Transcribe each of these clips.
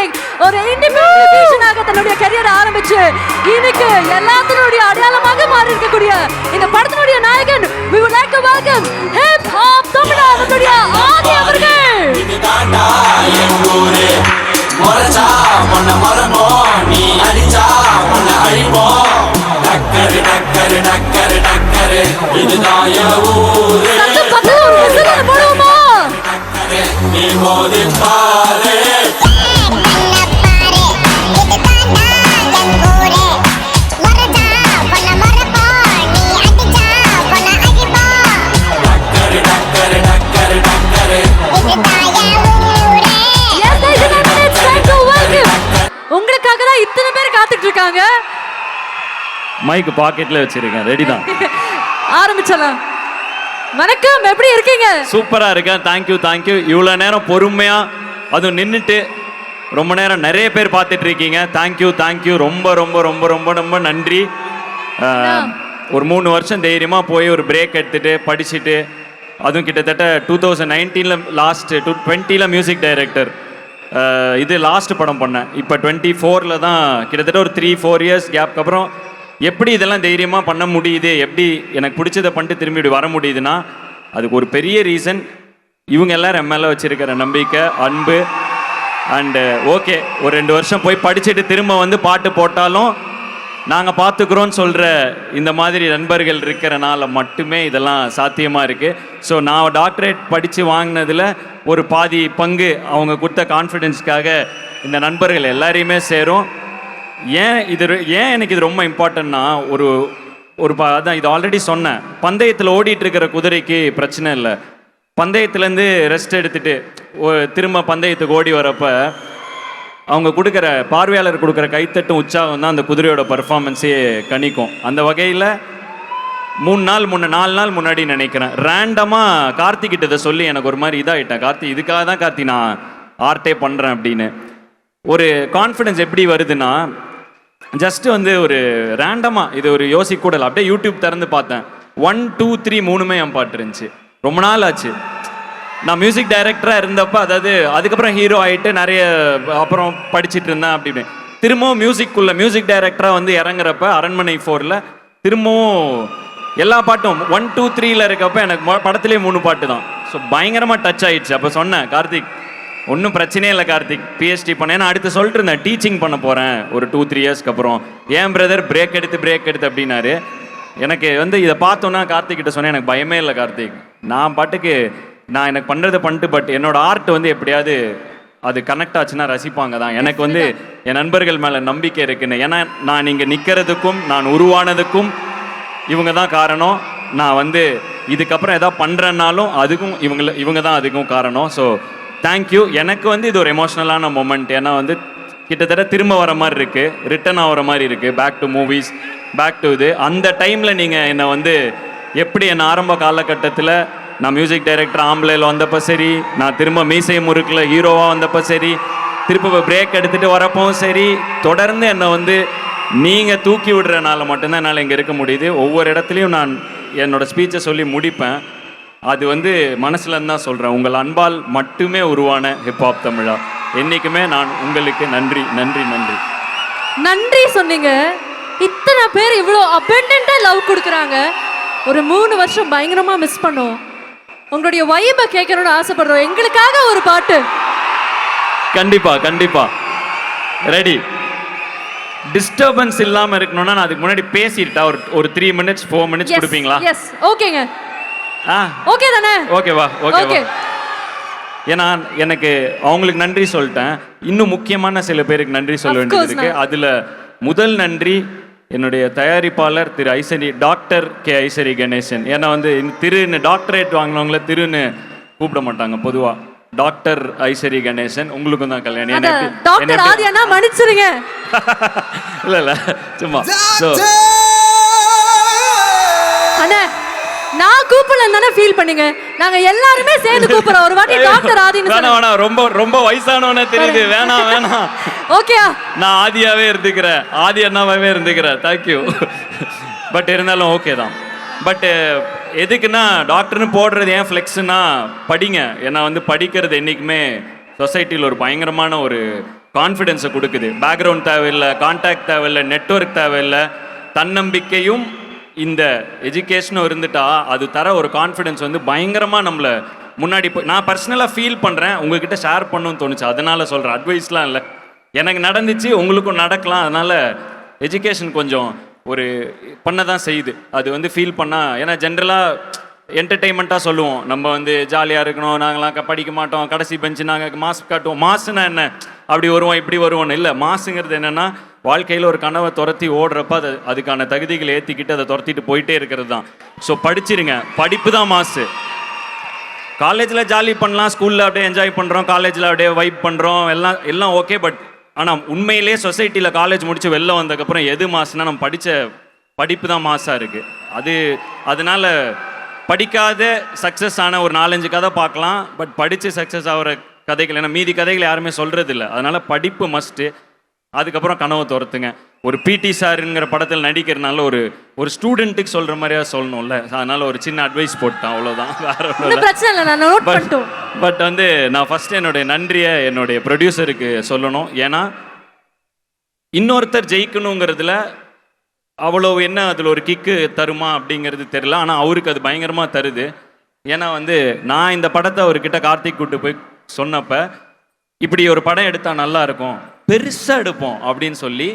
evening ஒரு independent மியூசிஷியனாக தன்னுடைய கரியரை ஆரம்பிச்சு இன்னைக்கு எல்லாத்தினுடைய அடையாளமாக மாறி இருக்கக்கூடிய இந்த படத்தினுடைய நாயகன் we would like to welcome hip hop தமிழா நம்முடைய ஆதி அவர்கள். இதுதாண்டா என் ஊரு. முறைச்சா உன்னை மரபோம் நீ அடிச்சா உன்னை அழிப்போம் டக்கரு டக்கரு டக்கரு டக்கரு இதுதான் என் ஊரு. சத்தம் பக்கத்துல ஒரு விசில் போடுவோமா? நீ மோதி பாரு. இருக்காங்க. மைக் பாக்கெட்ல வச்சிருக்கேன். ரெடி தான். ஆரம்பிச்சலாம். வணக்கம் எப்படி இருக்கீங்க? சூப்பரா இருக்கேன். தேங்க்யூ தேங்க்யூ இவ்வளோ நேரம் பொறுமையா அதுவும் நின்றுட்டு ரொம்ப நேரம் நிறைய பேர் பார்த்துட்டு இருக்கீங்க. தேங்க்யூ தேங்க்யூ ரொம்ப ரொம்ப ரொம்ப ரொம்ப ரொம்ப நன்றி. ஒரு மூணு வருஷம் தைரியமா போய் ஒரு பிரேக் எடுத்துட்டு படிச்சுட்டு அதுவும் கிட்டத்தட்ட டூ தௌசண்ட் நைன்டீனில் லாஸ்ட் டூ டுவெண்ட்டியில் மியூசிக் டைரக்டர் இது லாஸ்ட் படம் பண்ணேன். இப்போ டுவெண்ட்டி ஃபோரில் தான் கிட்டத்தட்ட ஒரு த்ரீ ஃபோர் இயர்ஸ் கேப்க்கு அப்புறம் எப்படி இதெல்லாம் தைரியமாக பண்ண முடியுது? எப்படி எனக்கு பிடிச்சதை பண்ணிட்டு திரும்பி இப்படி வர முடியுதுன்னா அதுக்கு ஒரு பெரிய ரீசன் இவங்க எல்லாரும் எம்எல்ஏ வச்சுருக்கிற நம்பிக்கை அன்பு அண்டு ஓகே ஒரு ரெண்டு வருஷம் போய் படிச்சுட்டு திரும்ப வந்து பாட்டு போட்டாலும் நாங்கள் பார்த்துக்குறோன்னு சொல்கிற இந்த மாதிரி நண்பர்கள் இருக்கிறனால மட்டுமே இதெல்லாம் சாத்தியமாக இருக்குது ஸோ நான் டாக்டரேட் படித்து வாங்கினதில் ஒரு பாதி பங்கு அவங்க கொடுத்த கான்ஃபிடென்ஸ்க்காக இந்த நண்பர்கள் எல்லாரையுமே சேரும். ஏன் இது ஏன் எனக்கு இது ரொம்ப இம்பார்ட்டன்னா ஒரு ஒரு ப அதான் இது ஆல்ரெடி சொன்னேன். பந்தயத்தில் ஓடிட்டு இருக்கிற குதிரைக்கு பிரச்சனை இல்லை. பந்தயத்துலேருந்து ரெஸ்ட் எடுத்துகிட்டு திரும்ப பந்தயத்துக்கு ஓடி வரப்போ அவங்க கொடுக்குற பார்வையாளர் கொடுக்குற கைத்தட்டும் உற்சாகம் தான் அந்த குதிரையோட பர்ஃபார்மன்ஸே கணிக்கும். அந்த வகையில் மூணு நாள் முன்ன நாலு நாள் முன்னாடி நினைக்கிறேன். ரேண்டமாக கார்த்திகிட்ட இதை சொல்லி எனக்கு ஒரு மாதிரி இதாகிட்டேன் கார்த்தி இதுக்காக தான் கார்த்தி நான் ஆர்ட்டே பண்ணுறேன் அப்படின்னு. ஒரு கான்ஃபிடென்ஸ் எப்படி வருதுன்னா ஜஸ்ட் வந்து ஒரு ரேண்டமாக இது ஒரு யோசிக்கூடல. அப்படியே யூடியூப் திறந்து பார்த்தேன். ஒன் டூ த்ரீ மூணுமே என் பாட்டு இருந்துச்சு. ரொம்ப நாள் ஆச்சு. நான் மியூசிக் டைரக்டராக இருந்தப்ப அதாவது அதுக்கப்புறம் ஹீரோ ஆகிட்டு நிறைய அப்புறம் படிச்சுட்டு இருந்தேன் அப்படி திரும்பவும் மியூசிக்குள்ள மியூசிக் டைரக்டராக வந்து இறங்குறப்ப அரண்மனை ஃபோரில் திரும்பவும் எல்லா பாட்டும் ஒன் டூ த்ரீல இருக்கப்ப எனக்கு படத்துலேயே படத்திலே மூணு பாட்டு தான். ஸோ பயங்கரமாக டச் ஆயிடுச்சு. அப்போ சொன்னேன் கார்த்திக் ஒன்றும் பிரச்சனையே இல்லை கார்த்திக். பிஹெச்டி பண்ணேன் ஏன்னா அடுத்து சொல்லிட்டு இருந்தேன் டீச்சிங் பண்ண போகிறேன் ஒரு டூ த்ரீ இயர்ஸ்க்கு அப்புறம். ஏன் பிரதர் பிரேக் எடுத்து பிரேக் எடுத்து அப்படின்னாரு. எனக்கு வந்து இதை பார்த்தோன்னா கார்த்திக் கிட்ட சொன்னேன் எனக்கு பயமே இல்லை கார்த்திக். நான் பாட்டுக்கு நான் எனக்கு பண்ணுறதை பண்ணிட்டு பட் என்னோட ஆர்ட் வந்து எப்படியாவது அது கனெக்ட் ஆச்சுன்னா ரசிப்பாங்க தான். எனக்கு வந்து என் நண்பர்கள் மேலே நம்பிக்கை இருக்குன்னு. ஏன்னா நான் இங்கே நிற்கிறதுக்கும் நான் உருவானதுக்கும் இவங்க தான் காரணம். நான் வந்து இதுக்கப்புறம் எதாவது பண்ணுறேன்னாலும் அதுக்கும் இவங்கள இவங்க தான் அதுக்கும் காரணம். ஸோ தேங்க்யூ எனக்கு வந்து இது ஒரு எமோஷ்னலான மொமெண்ட் ஏன்னா வந்து கிட்டத்தட்ட திரும்ப வர மாதிரி இருக்குது ரிட்டர்ன் ஆகிற மாதிரி இருக்குது back to movies back to இது. அந்த டைமில் நீங்கள் என்னை வந்து எப்படி என் ஆரம்ப காலகட்டத்தில் நான் மியூசிக் டைரக்டர் ஆம்பளையில் வந்தப்போ சரி நான் திரும்ப மீசை முறுக்கில் ஹீரோவாக வந்தப்போ சரி திரும்ப பிரேக் எடுத்துகிட்டு வரப்பவும் சரி தொடர்ந்து என்னை வந்து நீங்கள் தூக்கி விடுறனால மட்டும்தான் என்னால் இங்கே இருக்க முடியுது. ஒவ்வொரு இடத்துலையும் நான் என்னோட ஸ்பீச்சை சொல்லி முடிப்பேன். அது வந்து மனசுலேருந்து தான் சொல்கிறேன் உங்கள் அன்பால் மட்டுமே உருவான ஹிப்ஹாப் தமிழா. என்றைக்குமே நான் உங்களுக்கு நன்றி நன்றி நன்றி. நன்றி சொன்னீங்க. இத்தனை பேர் இவ்வளோ abundant-ஆ லவ் கொடுக்குறாங்க. ஒரு மூணு வருஷம் பயங்கரமாக மிஸ் பண்ணோம். உங்களுடைய வைபை கேட்கணும்னு ஆசைப்படுறோம். எங்களுக்காக ஒரு பாட்டு. கண்டிப்பா கண்டிப்பா. ரெடி டிஸ்டர்பன்ஸ் இல்லாம இருக்கணும்னா நான் அதுக்கு முன்னாடி பேசிட்டா ஒரு ஒரு த்ரீ மினிட்ஸ் ஃபோர் மினிட்ஸ் கொடுப்பீங்களா? எஸ் ஓகேங்க ஆ. ஓகே தானே? ஓகேவா ஓகே ஏன்னா எனக்கு அவங்களுக்கு நன்றி சொல்லிட்டேன். இன்னும் முக்கியமான சில பேருக்கு நன்றி சொல்ல வேண்டியது இருக்கு. அதுல முதல் நன்றி என்னுடைய தயாரிப்பாளர் திரு ஐசரி டாக்டர் கே ஐசரி கணேசன். ஏன்னா வந்து திருன்னு டாக்டரேட் வாங்கினவங்கள திருன்னு கூப்பிட மாட்டாங்க பொதுவா. டாக்டர் ஐசரி கணேசன் உங்களுக்கும் தான் கல்யாணம். என்னை மன்னிச்சிருங்க. இல்ல இல்ல சும்மா. ஸோ நான் கூப்பிடலன்னு தானே ஃபீல் பண்ணீங்க? நாங்க எல்லாருமே சேர்ந்து கூப்பிடுறோம். ஒரு வாட்டி டாக்டர் ஆதின்னு வேணாம் வேணாம். ரொம்ப ரொம்ப வயசானவனே தெரியுது. வேணாம் வேணாம். ஓகேயா நான் ஆதியாவே இருந்துக்கிறேன். ஆதி அண்ணாவே இருந்துக்கிறேன். தேங்க்யூ பட் இருந்தாலும் ஓகே தான். பட் எதுக்குன்னா டாக்டர்னு போடுறது ஏன் ஃப்ளெக்ஸ்னா படிங்க. ஏன்னா வந்து படிக்கிறது என்றைக்குமே சொசைட்டியில் ஒரு பயங்கரமான ஒரு கான்ஃபிடென்ஸை கொடுக்குது. பேக்ரவுண்ட் தேவையில்லை கான்டாக்ட் தேவையில்லை நெட்வொர்க் தேவையில்லை தன்னம்பிக்கையும் இந்த எஜுகேஷனும் இருந்துட்டா அது தர ஒரு கான்ஃபிடென்ஸ் வந்து பயங்கரமாக நம்மளை முன்னாடி போய் நான் பர்சனலாக ஃபீல் பண்ணுறேன் உங்ககிட்ட ஷேர் பண்ணணும்னு தோணுச்சு. அதனால சொல்கிறேன் அட்வைஸ்லாம் இல்லை. எனக்கு நடந்துச்சு உங்களுக்கும் நடக்கலாம். அதனால் எஜுகேஷன் கொஞ்சம் ஒரு பண்ண தான் செய்யுது. அது வந்து ஃபீல் பண்ணால் ஏன்னா ஜென்ரலாக என்டர்டெயின்மெண்ட்டாக சொல்லுவோம். நம்ம வந்து ஜாலியாக இருக்கணும் நாங்களாம் க- படிக்க மாட்டோம். கடைசி பெஞ்சு நாங்கள் மாஸ்க் காட்டுவோம். மாசுனா என்ன? அப்படி வருவோம் இப்படி வருவோம்னு. இல்லை மாசுங்கிறது என்னென்னா வாழ்க்கையில் ஒரு கனவை துரத்தி ஓடுறப்ப அது அதுக்கான தகுதிகளை ஏற்றிக்கிட்டு அதை துரத்திட்டு போயிட்டே இருக்கிறது தான். ஸோ படிச்சிருங்க. படிப்பு தான் மாசு காலேஜில் ஜாலி பண்ணலாம் ஸ்கூலில் அப்படியே என்ஜாய் பண்ணுறோம் காலேஜில் அப்படியே வைப் பண்ணுறோம் எல்லாம் எல்லாம் ஓகே பட் ஆனால் உண்மையிலே சொசைட்டியில் காலேஜ் முடித்து வெளில வந்ததுக்கப்புறம் எது மாசுனா நம்ம படித்த படிப்பு தான் மாசாக இருக்குது அது அதனால் படிக்காத சக்ஸஸ் ஆன ஒரு நாலஞ்சு கதை பார்க்கலாம் பட் படித்து சக்ஸஸ் ஆகிற கதைகள் ஏன்னா மீதி கதைகள் யாருமே சொல்கிறது இல்லை அதனால் படிப்பு மஸ்ட்டு அதுக்கப்புறம் கனவு துரத்துங்க. ஒரு பிடி சாருங்கிற படத்தில் நடிக்கிறனால ஒரு ஒரு ஸ்டூடெண்ட்டுக்கு சொல்கிற மாதிரியா சொல்லணும்ல. அதனால ஒரு சின்ன அட்வைஸ் போட்டேன் அவ்வளோதான் வேற பட் வந்து நான் ஃபர்ஸ்ட் என்னுடைய நன்றியை என்னுடைய ப்ரொடியூசருக்கு சொல்லணும். ஏன்னா இன்னொருத்தர் ஜெயிக்கணுங்கிறதுல அவ்வளோ என்ன அதில் ஒரு கிக்கு தருமா அப்படிங்கிறது தெரியல. ஆனால் அவருக்கு அது பயங்கரமாக தருது. ஏன்னா வந்து நான் இந்த படத்தை அவர்கிட்ட கார்த்திக் கூட்டு போய் சொன்னப்ப இப்படி ஒரு படம் எடுத்தால் நல்லா இருக்கும். பெருசாக எடுப்போம் அப்படின்னு சொல்லி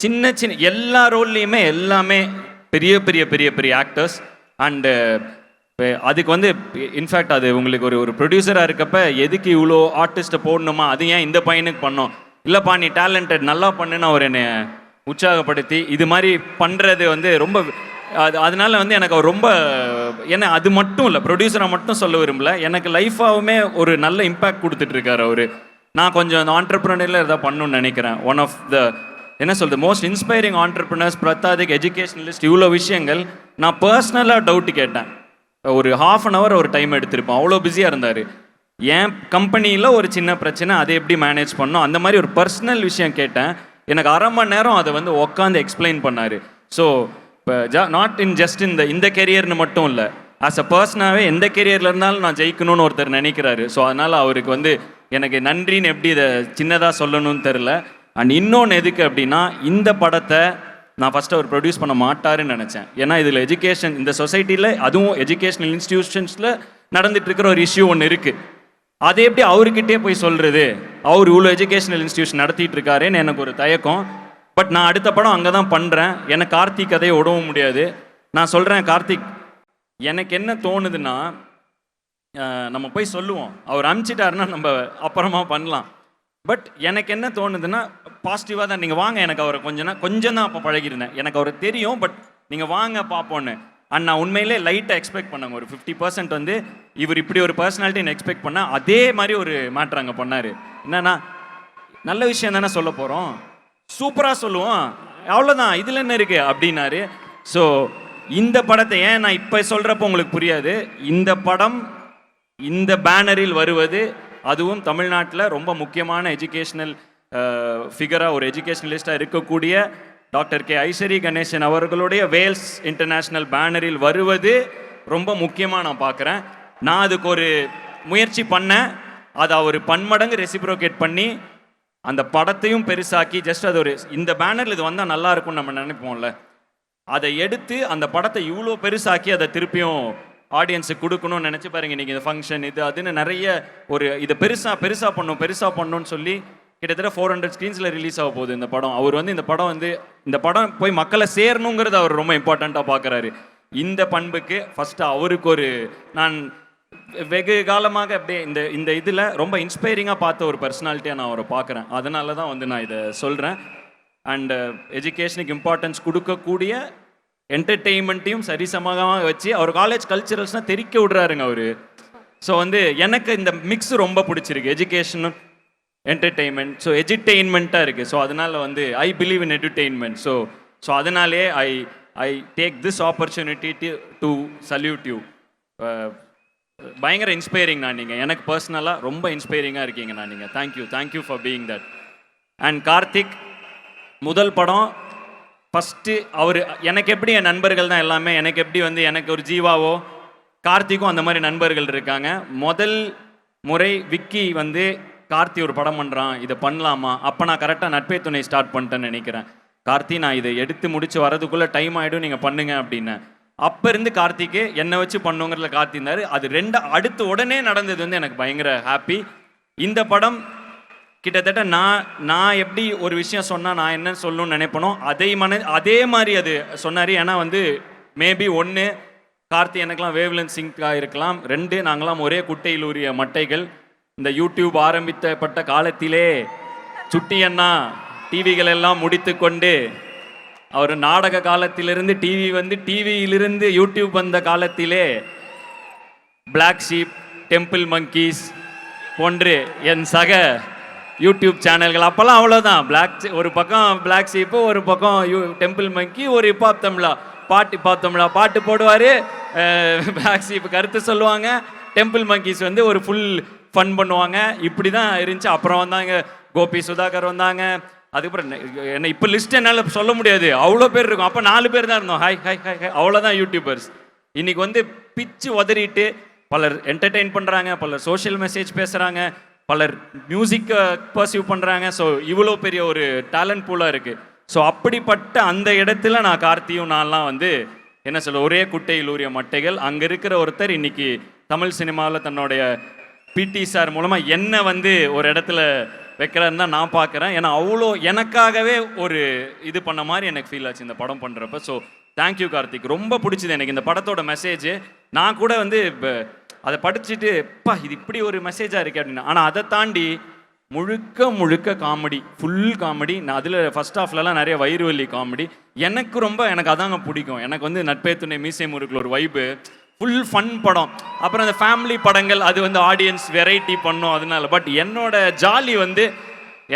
சின்ன சின்ன எல்லா ரோல்லையுமே எல்லாமே பெரிய பெரிய பெரிய பெரிய ஆக்டர்ஸ் அண்டு அதுக்கு வந்து இன்ஃபேக்ட் அது உங்களுக்கு ஒரு ஒரு ப்ரொடியூசராக இருக்கப்ப எதுக்கு இவ்வளோ ஆர்டிஸ்ட்டை போடணுமா? அது ஏன் இந்த பையனுக்கு பண்ணோம்? இல்லைப்பா நீ டேலண்டட் நல்லா பண்ணுன்னு அவர் என்னை உற்சாகப்படுத்தி இது மாதிரி பண்ணுறது வந்து ரொம்ப அது அதனால வந்து எனக்கு அவர் ரொம்ப ஏன்னா அது மட்டும் இல்லை ப்ரொடியூசரை மட்டும் சொல்ல விரும்பல. எனக்கு லைஃபாகவுமே ஒரு நல்ல இம்பேக்ட் கொடுத்துட்ருக்காரு அவர். நான் கொஞ்சம் அந்த ஆண்டர்பிரினரில் எதாவது பண்ணணும்னு நினைக்கிறேன். ஒன் ஆஃப் த என்ன சொல்றது மோஸ்ட் இன்ஸ்பைரிங் ஆண்டர்பிரினர்ஸ் பிரத்தாதிக் எஜுகேஷனலிஸ்ட் இவ்வளோ விஷயங்கள் நான் பர்சனலாக டவுட் கேட்டேன். ஒரு ஹாஃப் அன் ஹவர் ஒரு டைம் எடுத்திருப்போம். அவ்வளோ பிஸியாக இருந்தார். என் கம்பெனியில் ஒரு சின்ன பிரச்சனை அதை எப்படி மேனேஜ் பண்ணோம்? அந்த மாதிரி ஒரு பர்சனல் விஷயம் கேட்டேன். எனக்கு அரை மணி நேரம் அதை வந்து உட்காந்து எக்ஸ்பிளைன் பண்ணார். ஸோ இப்போ ஜா நாட் இன் ஜஸ்ட் இந்த இந்த கெரியர்னு மட்டும் இல்லை. ஆஸ் அ பர்சனாகவே எந்த கெரியரில் இருந்தாலும் நான் ஜெயிக்கணும்னு ஒருத்தர் நினைக்கிறாரு. ஸோ அதனால் அவருக்கு வந்து எனக்கு நன்றின்னு எப்படி இதை சின்னதாக சொல்லணும்னு தெரில அண்ட் இன்னொன்று எதுக்கு அப்படின்னா இந்த படத்தை நான் ஃபஸ்ட்டு அவர் ப்ரொடியூஸ் பண்ண மாட்டாருன்னு நினச்சேன். ஏன்னா இதில் எஜுகேஷன் இந்த சொசைட்டியில் அதுவும் எஜுகேஷனல் இன்ஸ்டிடியூஷன்ஸில் நடந்துட்டு இருக்கிற ஒரு இஷ்யூ ஒன்று இருக்குது அதை எப்படி அவர்கிட்டே போய் சொல்கிறது அவர் இவ்வளோ எஜுகேஷனல் இன்ஸ்டியூஷன் நடத்திட்டு இருக்காருன்னு எனக்கு ஒரு தயக்கம். பட் நான் அடுத்த படம் அங்கே தான் பண்ணுறேன் எனக்கு கார்த்திக் கதையை உடவும் முடியாது. நான் சொல்கிறேன் கார்த்திக் எனக்கு என்ன தோணுதுன்னா நம்ம போய் சொல்லுவோம். அவர் அனுப்பிச்சிட்டாருன்னா நம்ம அப்புறமா பண்ணலாம். பட் எனக்கு என்ன தோணுதுன்னா பாசிட்டிவாக தான் நீங்கள் வாங்க எனக்கு அவரை கொஞ்ச நாள் கொஞ்சம் தான் அப்போ பழகிருந்தேன் எனக்கு அவர் தெரியும் பட் நீங்கள் வாங்க பார்ப்போன்னு அண்ட் நான் உண்மையிலே லைட்டாக எக்ஸ்பெக்ட் பண்ணாங்க. ஒரு ஃபிஃப்டி பர்சன்ட் வந்து இவர் இப்படி ஒரு பர்சனாலிட்டின்னு எக்ஸ்பெக்ட் பண்ண அதே மாதிரி ஒரு மேட்ரு அங்கே பண்ணார். என்னன்னா நல்ல விஷயம் தானே சொல்ல போகிறோம் சூப்பராக சொல்லுவோம். அவ்வளோதான் இதில் என்ன இருக்குது அப்படின்னாரு. ஸோ இந்த படத்தை ஏன் நான் இப்போ சொல்கிறப்போ உங்களுக்கு புரியாது. இந்த படம் இந்த பேனரில் வருவது அதுவும் தமிழ்நாட்டில் ரொம்ப முக்கியமான எஜுகேஷ்னல் ஃபிகராக ஒரு எஜுகேஷனலிஸ்டாக இருக்கக்கூடிய டாக்டர் கே. ஐஸ்வரி கணேசன் அவர்களுடைய வேல்ஸ் இன்டர்நேஷ்னல் பேனரில் வருவது ரொம்ப முக்கியமாக நான் பார்க்குறேன் நான் அதுக்கு ஒரு முயற்சி பண்ணேன். அதை அவர் பன்மடங்கு ரெசிப்ரோகேட் பண்ணி அந்த படத்தையும் பெருசாக்கி ஜஸ்ட் அது ஒரு இந்த பேனரில் இது வந்தால் நல்லா இருக்கும்னு நம்ம நினைப்போம்ல. அதை எடுத்து அந்த படத்தை இவ்வளோ பெருசாக்கி அதை திருப்பியும் ஆடியன்ஸுக்கு கொடுக்கணும்னு நினச்சி பாருங்க. இன்னைக்கு இந்த ஃபங்க்ஷன் இது அதுன்னு நிறைய ஒரு இதை பெருசாக பெருசாக பண்ணும் பெருசாக பண்ணணும்னு சொல்லி கிட்டத்தட்ட ஃபோர் ஹண்ட்ரட் ஸ்க்ரீன்ஸில் ரிலீஸ் ஆக போகுது இந்த படம். அவர் வந்து இந்த படம் வந்து இந்த படம் போய் மக்களை சேரணுங்கிறது அவர் ரொம்ப இம்பார்ட்டண்ட்டாக பார்க்குறாரு இந்த பண்புக்கு ஃபஸ்ட்டு அவருக்கு ஒரு நான் வெகு காலமாக அப்படியே இந்த இந்த இதில் ரொம்ப இன்ஸ்பைரிங்காக பார்த்த ஒரு பர்சனாலிட்டியாக நான் அவரை பார்க்குறேன் அதனால தான் வந்து நான் இதை சொல்கிறேன் அண்ட் எஜுகேஷனுக்கு இம்பார்ட்டன்ஸ் கொடுக்கக்கூடிய என்டர்டெயின்மெண்ட்டையும் சரிசமமாக வச்சு அவர் காலேஜ் கல்ச்சுரல்ஸ்னால் தெரிக்க விடுறாருங்க அவர். ஸோ வந்து எனக்கு இந்த மிக்ஸ் ரொம்ப பிடிச்சிருக்கு. எஜுகேஷனும் என்டர்டெயின்மெண்ட் ஸோ எஜுடெயின்மெண்ட்டாக இருக்குது ஸோ அதனால் வந்து I believe in entertainment so so அதனாலே I I take this opportunity to salute you பயங்கர இன்ஸ்பைரிங் நான் நீங்கள் எனக்கு பர்சனலாக ரொம்ப இன்ஸ்பைரிங்காக இருக்கீங்க நான் நீங்கள் thank you thank you for being that and Karthik முதல் படம் ஃபஸ்ட்டு அவர் எனக்கு எப்படி என் நண்பர்கள் தான் எல்லாமே? எனக்கு எப்படி வந்து எனக்கு ஒரு ஜீவாவோ கார்த்திக்கும் அந்த மாதிரி நண்பர்கள் இருக்காங்க. முதல் முறை விக்கி வந்து கார்த்தி ஒரு படம் பண்ணுறான் இதை பண்ணலாமா? அப்போ நான் கரெக்டாக நட்பே துணை ஸ்டார்ட் பண்ணிட்டேன்னு நினைக்கிறேன். கார்த்தி நான் இதை எடுத்து முடிச்சு வரதுக்குள்ளே டைம் ஆகிடும் நீங்கள் பண்ணுங்க அப்படின்னு. அப்போ இருந்து கார்த்திக்கு என்னை வச்சு பண்ணுங்கிறதுல கார்த்தி இருந்தார். அது ரெண்டு அடுத்து உடனே நடந்தது வந்து எனக்கு பயங்கர ஹாப்பி இந்த படம் கிட்டத்தட்ட நான் நான் எப்படி ஒரு விஷயம் சொன்னால் நான் என்ன சொல்லணும்னு நினைப்பனோ அதே மன அதே மாதிரி அது சொன்னார். ஏன்னா வந்து மேபி ஒன்று கார்த்தி எனக்கெல்லாம் வேவ்லன் சிங்காக இருக்கலாம். ரெண்டு நாங்களாம் ஒரே குட்டையில் உரிய மட்டைகள். இந்த யூடியூப் ஆரம்பித்தப்பட்ட காலத்திலே சுட்டி அண்ணா டிவிகள் எல்லாம் முடித்து கொண்டு அவர் நாடக காலத்திலிருந்து டிவி வந்து டிவியிலிருந்து யூடியூப் வந்த காலத்திலே பிளாக் ஷீப் டெம்பிள் மங்கீஸ் போன்று என் சக யூடியூப் சேனல்கள் அப்போல்லாம் அவ்வளோதான் பிளாக் ஒரு பக்கம் பிளாக் ஷீப்பு ஒரு பக்கம் யூ டெம்பிள் மங்கி ஒரு இப்பாப் தமிழா பாட்டு இப்பாப் தமிழா. பாட்டு போடுவார். பிளாக் சீப்பு கருத்து சொல்லுவாங்க. டெம்பிள் மங்கீஸ் வந்து ஒரு ஃபுல் ஃபன் பண்ணுவாங்க. இப்படி தான் இருந்துச்சு. அப்புறம் வந்தாங்க கோபி சுதாகர் வந்தாங்க. அதுக்கப்புறம் என்ன- இப்போ லிஸ்ட் என்னால் சொல்ல முடியாது. அவ்வளோ பேர் இருக்கும். அப்போ நாலு பேர் தான் இருந்தோம். ஹாய் ஹாய் ஹாய் ஹாய் அவ்வளோதான் யூடியூபர்ஸ் இன்றைக்கி வந்து பிச்சு உதறிட்டு பலர் என்டர்டெயின் பண்ணுறாங்க பலர் சோஷியல் மெசேஜ் பேசுகிறாங்க பலர் மியூசிக்கை பர்சீவ் பண்ணுறாங்க ஸோ இவ்வளோ பெரிய ஒரு டேலண்ட் பூலாக இருக்குது ஸோ அப்படிப்பட்ட அந்த இடத்துல நான் கார்த்தியும் நான்லாம் வந்து என்ன சொல்ல ஒரே குட்டையில் ஊறிய மட்டைகள். அங்கே இருக்கிற ஒருத்தர் இன்னைக்கு தமிழ் சினிமாவில் தன்னுடைய பிடி சார் மூலமாக என்ன வந்து ஒரு இடத்துல வைக்கிறாருன்னு தான் நான் பார்க்குறேன் ஏன்னா அவ்வளோ எனக்காகவே ஒரு இது பண்ண மாதிரி எனக்கு ஃபீல் ஆச்சு இந்த படம் பண்ணுறப்ப ஸோ தேங்க்யூ கார்த்திக். ரொம்ப பிடிச்சது எனக்கு இந்த படத்தோட மெசேஜ் நான் கூட வந்து இப்போ அதை படிச்சுட்டு எப்பா இது இப்படி ஒரு மெசேஜாக இருக்கு அப்படின்னு. ஆனால் அதை தாண்டி முழுக்க முழுக்க காமெடி ஃபுல் காமெடி நான் அதில் ஃபஸ்ட் ஹாஃப்லலாம் நிறைய வயிறு வலி காமெடி எனக்கு ரொம்ப எனக்கு அதாங்க பிடிக்கும். எனக்கு வந்து நட்பே துணை மீசை முறுக்கில் ஒரு வைப்பு ஃபுல் ஃபன் படம். அப்புறம் அந்த ஃபேமிலி படங்கள் அது வந்து ஆடியன்ஸ் வெரைட்டி பண்ணும் அதனால. பட் என்னோட ஜாலி வந்து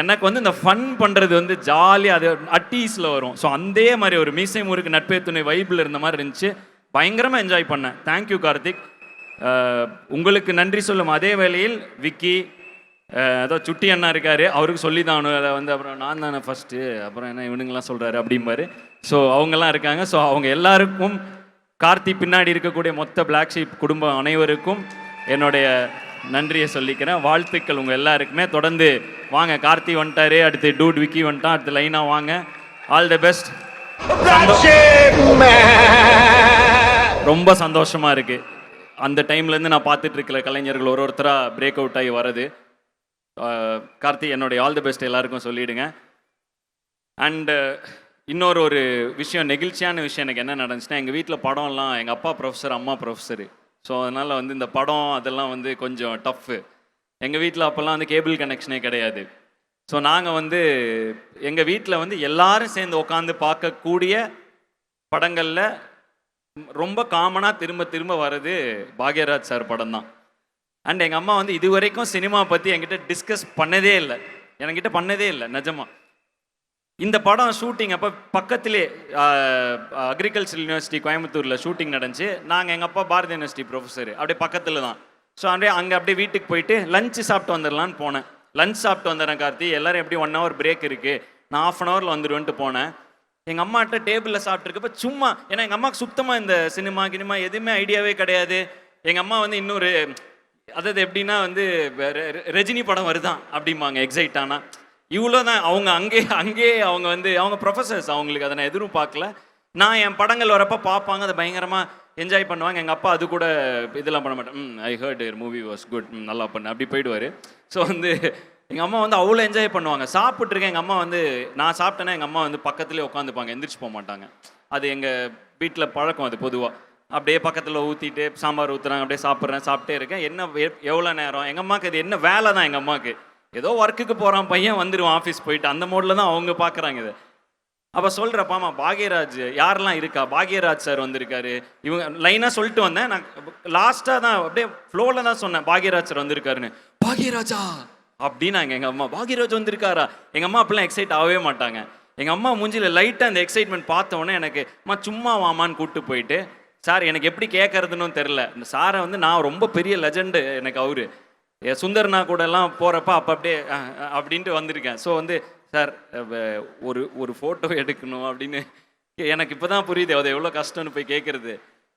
எனக்கு வந்து இந்த ஃபன் பண்ணுறது வந்து ஜாலியாக அது அட்டீஸில் வரும். ஸோ அதே மாதிரி ஒரு மீசை முறுக்கு நட்பே துணை வைப்பில் இருந்த மாதிரி இருந்துச்சு. பயங்கரமாக என்ஜாய் பண்ணேன். Thank you Karthik. உங்களுக்கு நன்றி சொல்லும். அதே வேளையில் விக்கி ஏதோ சுட்டி அண்ணா இருக்காரு. அவருக்கு சொல்லி தான் அதை வந்து அப்புறம் நான் தானே ஃபஸ்ட்டு அப்புறம் என்ன இவனுங்கெல்லாம் சொல்கிறாரு அப்படிம்பாரு. ஸோ அவங்கெல்லாம் இருக்காங்க. ஸோ அவங்க எல்லாருக்கும் கார்த்தி பின்னாடி இருக்கக்கூடிய மொத்த பிளாக் ஷீப் குடும்பம் அனைவருக்கும் என்னுடைய நன்றியை சொல்லிக்கிறேன். வாழ்த்துக்கள் உங்கள் எல்லாருக்குமே. தொடர்ந்து வாங்க. கார்த்தி வந்துட்டாரு. அடுத்து டூட் விக்கி வந்துட்டான். அடுத்து லைனாக வாங்க. ஆல் தி பெஸ்ட் ரொம்ப சந்தோஷமா இருக்கு. அந்த டைம்லேருந்து நான் பார்த்துட்டு இருக்கிற கலைஞர்கள் ஒரு ஒருத்தராக பிரேக் அவுட் ஆகி வரது கார்த்தி என்னுடைய ஆல் தி பெஸ்ட் எல்லாருக்கும் சொல்லிடுங்க. அண்டு இன்னொரு ஒரு விஷயம் நெகிழ்ச்சியான விஷயம் எனக்கு என்ன நடந்துச்சுன்னா எங்கள் வீட்டில் படம்லாம் எங்கள் அப்பா ப்ரொஃபஸர் அம்மா ப்ரொஃபஸரு ஸோ அதனால் வந்து இந்த படம் அதெல்லாம் வந்து கொஞ்சம் டஃப்பு எங்கள் வீட்டில் அப்போல்லாம் வந்து கேபிள் கனெக்ஷனே கிடையாது. ஸோ நாங்கள் வந்து எங்கள் வீட்டில் வந்து எல்லாரும் சேர்ந்து உட்காந்து பார்க்கக்கூடிய படங்களில் ரொம்ப காமனாக திரும்ப திரும்ப வர்றது பாக்யராஜ் சார் படம் தான் அண்ட் எங்கள் அம்மா வந்து இது வரைக்கும் சினிமா பற்றி என்கிட்ட டிஸ்கஸ் பண்ணதே இல்லை. என்கிட்ட பண்ணதே இல்லை நிஜமா. இந்த படம் ஷூட்டிங் அப்போ பக்கத்திலே அக்ரிகல்ச்சர் யூனிவர்சிட்டி கோயம்புத்தூரில் ஷூட்டிங் நடந்துச்சு. நாங்கள் எங்கள் அப்பா பாரதி யூனிவர்சிட்டி ப்ரொஃபஸர் அப்படியே பக்கத்தில் தான் ஸோ அப்படியே அங்கே அப்படியே வீட்டுக்கு போயிட்டு லஞ்சு சாப்பிட்டு வந்துடலான்னு போனேன். லஞ்ச் சாப்பிட்டு வந்துடுறேன் கார்த்தி. எல்லோரும் எப்படி ஒன் ஹவர் பிரேக் இருக்குது நான் ஆஃப் அன் ஹவரில் வந்துடுவேன்ட்டு போனேன். எங்கள் அம்மாட்ட டேபிளில் சாப்பிட்ருக்கப்ப சும்மா ஏன்னா எங்கள் அம்மாவுக்கு சுத்தமாக இந்த சினிமா கினிமா எதுவுமே ஐடியாவே கிடையாது. எங்கள் அம்மா வந்து இன்னொரு அதாவது எப்படின்னா வந்து ரஜினி படம் வருதான் அப்படிம்பாங்க எக்ஸைட் ஆனா. இவ்வளோ தான் அவங்க அங்கே அங்கேயே அவங்க வந்து அவங்க ப்ரொஃபசர்ஸ் அவங்களுக்கு அதை நான் எதிரும் பார்க்கல. நான் என் படங்கள் வரப்போ பார்ப்பாங்க அதை பயங்கரமாக என்ஜாய் பண்ணுவாங்க. எங்கள் அப்பா அது கூட இதெல்லாம் பண்ண மாட்டேன் ம் I heard movie was good நல்லா பண்ண. அப்படி போயிடுவார். ஸோ வந்து எங்கள் அம்மா வந்து அவ்வளோ என்ஜாய் பண்ணுவாங்க. சாப்பிட்ருக்கேன் எங்கள் அம்மா வந்து நான் சாப்பிட்டேன்னா எங்கள் அம்மா வந்து பக்கத்துலேயே உட்காந்துப்பாங்க. எந்திரிச்சு போக மாட்டாங்க. அது எங்கள் வீட்டில் பழக்கம் அது பொதுவாக அப்படியே பக்கத்தில் ஊற்றிட்டு சாம்பார் ஊற்றுறாங்க அப்படியே சாப்பிட்றேன் சாப்பிட்டே இருக்கேன். என்ன எவ்வளோ நேரம்? எங்கள் அம்மாவுக்கு அது என்ன வேலை தான் எங்கள் அம்மாவுக்கு ஏதோ ஒர்க்குக்கு போகிறான் பையன் வந்துடுவான் ஆஃபீஸ் போயிட்டு. அந்த மோடில் தான் அவங்க பார்க்குறாங்க இதை. அப்போ சொல்கிறப்பாமா பாக்யராஜ் யாரெல்லாம் இருக்கா? பாக்யராஜ் சார் வந்திருக்காரு. இவங்க லைனாக சொல்லிட்டு வந்தேன். நான் லாஸ்ட்டாக தான் அப்படியே ஃப்ளோவில் தான் சொன்னேன். பாக்யராஜ் சார் வந்திருக்காருன்னு. பாக்யராஜா அப்படின்னாங்க எங்கள் அம்மா பாக்யராஜ் வந்திருக்காரா? எங்கள் அம்மா அப்படிலாம் எக்ஸைட் ஆகவே மாட்டாங்க. எங்கள் அம்மா மூஞ்சியில் லைட்டாக அந்த எக்ஸைட்மெண்ட் பார்த்தோன்னே எனக்கு அம்மா சும்மா வாமான்னு கூப்பிட்டு போயிட்டு சார் எனக்கு எப்படி கேட்கறதுன்னு தெரில இந்த சாரை வந்து நான் ரொம்ப பெரிய லெஜண்டு எனக்கு அவரு. என் சுந்தர்னா கூடலாம் போகிறப்ப அப்போ அப்படியே அப்படின்ட்டு வந்திருக்கேன். ஸோ வந்து சார் ஒரு ஒரு ஃபோட்டோ எடுக்கணும் அப்படின்னு எனக்கு இப்போ தான் புரியுது அது எவ்வளோ கஷ்டம்னு போய் கேட்குறது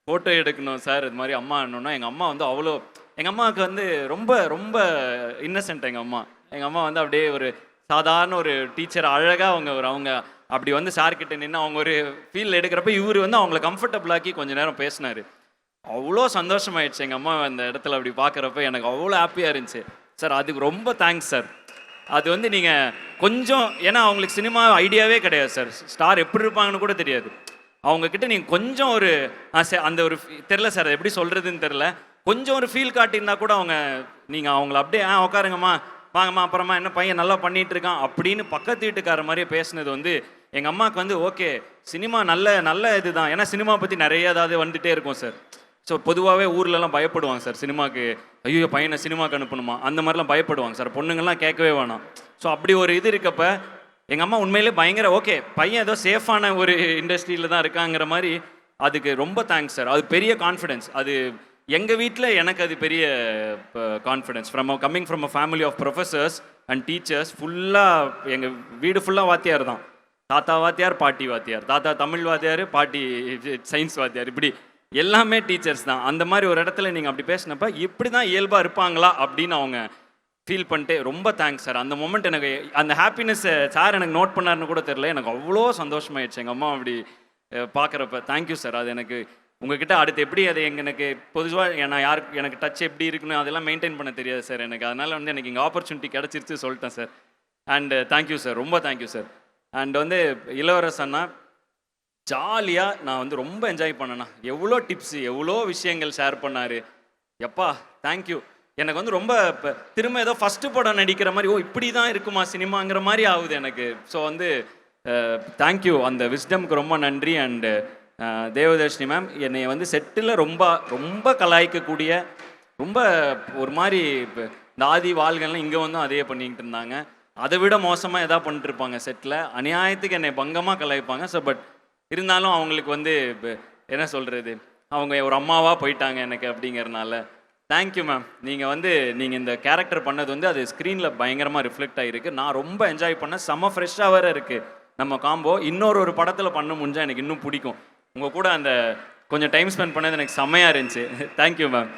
ஃபோட்டோ எடுக்கணும் சார் இது மாதிரி அம்மா என்னன்னா எங்கள் அம்மா வந்து அவ்வளோ எங்கள் அம்மாவுக்கு வந்து ரொம்ப ரொம்ப இன்னசென்ட் எங்கள் அம்மா. எங்கள் அம்மா வந்து அப்படியே ஒரு சாதாரண ஒரு டீச்சர் அழகாக அவங்க ஒரு அவங்க அப்படி வந்து சார்கிட்ட நின்று அவங்க ஒரு ஃபீல் எடுக்கிறப்ப இவர் வந்து அவங்கள கம்ஃபர்டபுளாக்கி கொஞ்சம் நேரம் பேசினாரு. அவ்வளோ சந்தோஷமாயிடுச்சு எங்கள் அம்மா அந்த இடத்துல அப்படி பார்க்குறப்ப எனக்கு அவ்வளோ ஹாப்பியாக இருந்துச்சு. சார் அதுக்கு ரொம்ப தேங்க்ஸ் சார் அது வந்து நீங்கள் கொஞ்சம் ஏன்னா அவங்களுக்கு சினிமா ஐடியாவே கிடையாது சார் ஸ்டார் எப்படி இருப்பாங்கன்னு கூட தெரியாது. அவங்கக்கிட்ட நீங்கள் கொஞ்சம் ஒரு ஆ, அந்த ஒரு தெரில சார் எப்படி சொல்கிறதுன்னு தெரில கொஞ்சம் ஒரு ஃபீல் காட்டியிருந்தா கூட அவங்க நீங்கள் அவங்கள அப்படியே ஆ உட்காருங்கம்மா வாங்கம்மா அப்புறமா என்ன பையன் நல்லா பண்ணிட்டு இருக்கான் அப்படின்னு பக்கத்து வீட்டுக்கார மாதிரியே பேசுனது வந்து எங்கள் அம்மாவுக்கு வந்து ஓகே சினிமா நல்ல நல்ல இதுதான். ஏன்னா சினிமா பற்றி நிறைய ஏதாவது வந்துட்டே இருக்கும் சார். ஸோ பொதுவாகவே ஊர்லலாம் பயப்படுவாங்க சார் சினிமாக்கு ஐயோ பையனை சினிமாக்கு அனுப்பணுமா? அந்த மாதிரிலாம் பயப்படுவாங்க சார். பொண்ணுங்கள்லாம் கேட்கவே வேணாம். ஸோ அப்படி ஒரு இது இருக்கப்ப எங்கள் அம்மா உண்மையிலே பயங்கர ஓகே பையன் ஏதோ சேஃபான ஒரு இண்டஸ்ட்ரியில் தான் இருக்காங்கிற மாதிரி அதுக்கு ரொம்ப தேங்க்ஸ் சார். அது பெரிய கான்ஃபிடென்ஸ் அது எங்கள் வீட்டில் எனக்கு அது பெரிய confidence from coming from a family of professors and teachers ஃபுல்லாக எங்கள் வீடு ஃபுல்லாக வாத்தியார் தான். தாத்தா வாத்தியார் பாட்டி வாத்தியார். தாத்தா தமிழ் வாத்தியார் பாட்டி சயின்ஸ் வாத்தியார். இப்படி எல்லாமே டீச்சர்ஸ் தான். அந்த மாதிரி ஒரு இடத்துல நீங்கள் அப்படி பேசினப்ப இப்படி தான் இயல்பாக இருப்பாங்களா அப்படின்னு அவங்க ஃபீல் பண்ணிட்டு ரொம்ப தேங்க்ஸ் சார் அந்த மொமெண்ட் எனக்கு அந்த ஹாப்பினஸ்ஸை சார் எனக்கு நோட் பண்ணாருன்னு கூட தெரில எனக்கு அவ்வளோ சந்தோஷமாயிடுச்சு. எங்கள் அம்மா அப்படி பார்க்குறப்ப தேங்க்யூ சார் அது எனக்கு உங்ககிட்ட அடுத்து எப்படி அது எனக்கு பொதுவாக நான் யாருக்கு எனக்கு டச் எப்படி இருக்குன்னு அதெல்லாம் மெயின்டைன் பண்ண தெரியாது சார் எனக்கு அதனால் வந்து எனக்கு இங்கே ஆப்பர்ச்சுனிட்டி கிடச்சிருச்சு சொல்லிட்டேன் sir and thank you sir ரொம்ப தேங்க்யூ சார் அண்ட் வந்து இளவரசன்னா ஜாலியாக நான் வந்து ரொம்ப என்ஜாய் பண்ணேண்ணா எவ்வளோ டிப்ஸு எவ்வளோ விஷயங்கள் ஷேர் பண்ணார். எப்பா தேங்க்யூ எனக்கு வந்து ரொம்ப இப்போ திரும்ப ஏதோ ஃபஸ்ட்டு படம் நடிக்கிற மாதிரி ஓ இப்படி தான் இருக்குமா சினிமாங்கிற மாதிரி ஆகுது எனக்கு. ஸோ வந்து uh, தேங்க்யூ அந்த விஸ்டம்க்கு ரொம்ப நன்றி. அண்டு தேவதர்ஷினி மேம் என்னை வந்து செட்டில் ரொம்ப ரொம்ப கலாய்க்கக்கூடிய ரொம்ப ஒரு மாதிரி இப்ப இந்த ஆதி வாள்கள்லாம் இங்கே வந்தும் அதே பண்ணிக்கிட்டு இருந்தாங்க. அதை விட மோசமாக எதா பண்ணிட்டுருப்பாங்க செட்டில் அநியாயத்துக்கு என்னை பங்கமாக கலாய்ப்பாங்க. ஸோ பட் இருந்தாலும் அவங்களுக்கு வந்து என்ன சொல்கிறது அவங்க ஒரு அம்மாவாக போயிட்டாங்க எனக்கு அப்படிங்கிறனால. தேங்க்யூ மேம் நீங்கள் வந்து நீங்கள் இந்த கேரக்டர் பண்ணது வந்து அது ஸ்க்ரீனில் பயங்கரமாக ரிஃப்ளெக்ட் ஆகிருக்கு நான் ரொம்ப என்ஜாய் பண்ணேன் செம்ம ஃப்ரெஷ்ஷாக வேறு இருக்குது நம்ம காம்போ இன்னொரு ஒரு படத்தில் பண்ண முடிஞ்சால் எனக்கு இன்னும் பிடிக்கும். உங்கள் கூட அந்த கொஞ்சம் டைம் ஸ்பெண்ட் பண்ணது எனக்கு செம்மையாக இருந்துச்சு. Thank you ma'am